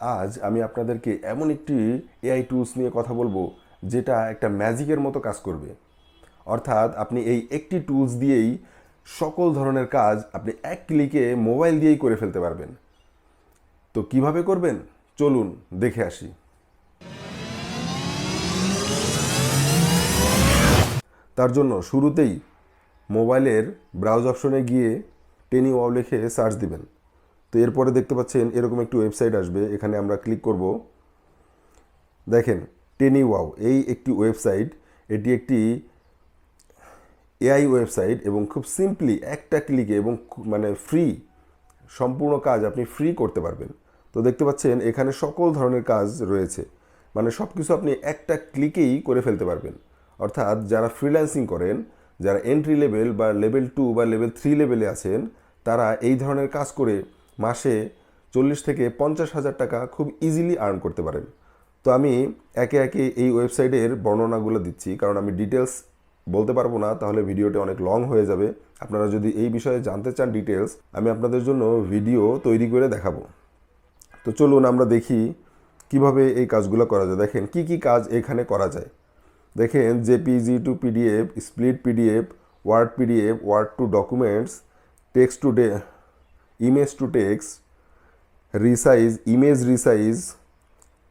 আজ আমি আপনাদেরকে এমন একটি এআই টুলস নিয়ে কথা বলব, যেটা একটা ম্যাজিকের মতো কাজ করবে। অর্থাৎ আপনি এই একটি টুলস দিয়েই সকল ধরনের কাজ আপনি এক ক্লিকে মোবাইল দিয়েই করে ফেলতে পারবেন। তো কীভাবে করবেন? চলুন দেখে আসি। তার জন্য শুরুতেই মোবাইলের ব্রাউজ অপশনে গিয়ে টেনি ওয়াও লিখে সার্চ দিবেন। তো এরপরে দেখতে পাচ্ছেন এরকম একটি ওয়েবসাইট আসবে, এখানে আমরা ক্লিক করব। দেখেন টেনি ওয়াও এই একটি ওয়েবসাইট, এটি একটি এআই ওয়েবসাইট এবং খুব সিম্পলি একটা ক্লিকে এবং মানে ফ্রি সম্পূর্ণ কাজ আপনি ফ্রি করতে পারবেন। তো দেখতে পাচ্ছেন, এখানে সকল ধরনের কাজ রয়েছে। মানে সব কিছু আপনি একটা ক্লিকেই করে ফেলতে পারবেন। অর্থাৎ যারা ফ্রিল্যান্সিং করেন, যারা এন্ট্রি লেভেল বা লেভেল টু বা লেভেল থ্রি লেভেলে আছেন, তারা এই ধরনের কাজ করে মাসে চল্লিশ থেকে পঞ্চাশ হাজার টাকা খুব ইজিলি আর্ন করতে পারেন। তো আমি একে একে এই ওয়েবসাইটের বর্ণনাগুলো দিচ্ছি, কারণ আমি ডিটেলস বলতে পারব না, তাহলে ভিডিওটি অনেক লং হয়ে যাবে। আপনারা যদি এই বিষয়ে জানতে চান ডিটেলস আমি আপনাদের জন্য ভিডিও তৈরি করে দেখাবো। তো চলুন আমরা দেখি কীভাবে এই কাজগুলো করা যায়। দেখেন, কি কি কাজ এখানে করা যায়। দেখেন JPG to PDF split PDF word PDF word to documents text to to text resize image resize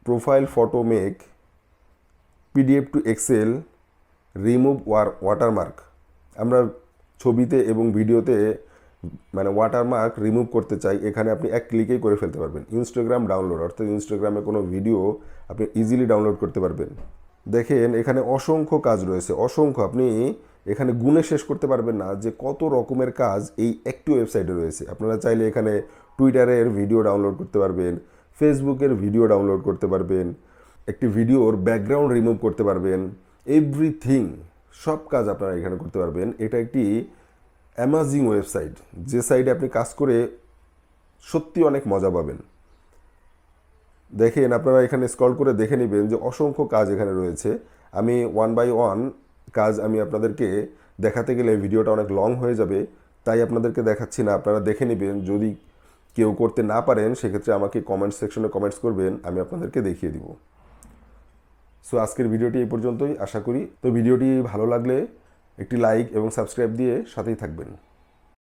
profile photo make PDF to Excel remove war watermark আমরা ছবিতে এবং ভিডিওতে মানে ওয়াটারমার্ক রিমুভ করতে চাই, এখানে আপনি এক ক্লিকেই করে ফেলতে পারবেন। ইনস্টাগ্রাম ডাউনলোড অর্থাৎ ইনস্টাগ্রামে কোনো ভিডিও আপনি ইজিলি ডাউনলোড করতে পারবেন। দেখেন, এখানে অসংখ্য কাজ রয়েছে। অসংখ্য, আপনি এখানে গুণে শেষ করতে পারবেন না যে কত রকমের কাজ এই একটি ওয়েবসাইটে রয়েছে। আপনারা চাইলে এখানে টুইটারের ভিডিও ডাউনলোড করতে পারবেন ফেসবুকের ভিডিও ডাউনলোড করতে পারবেন, একটি ভিডিওর ব্যাকগ্রাউন্ড রিমুভ করতে পারবেন এভরিথিং সব কাজ আপনারা এখানে করতে পারবেন। এটা একটি অ্যামাজিং ওয়েবসাইট যে সাইটে আপনি কাজ করে সত্যি অনেক মজা পাবেন। দেখেন, আপনারা এখানে স্ক্রল করে দেখে নেবেন যে অসংখ্য কাজ এখানে রয়েছে। আমি ওয়ান বাই ওয়ান কাজ আমি আপনাদেরকে দেখাতে গেলে ভিডিওটা অনেক লং হয়ে যাবে, তাই আপনাদেরকে দেখাচ্ছি না। আপনারা দেখে নেবেন, যদি কেউ করতে না পারেন, সেক্ষেত্রে আমাকে কমেন্ট সেকশনে কমেন্টস করবেন, আমি আপনাদেরকে দেখিয়ে দিব। সো আজকের ভিডিওটি এই পর্যন্তই, আশা করি। তো, ভিডিওটি ভালো লাগলে একটি লাইক এবং সাবস্ক্রাইব দিয়ে সাথেই থাকবেন।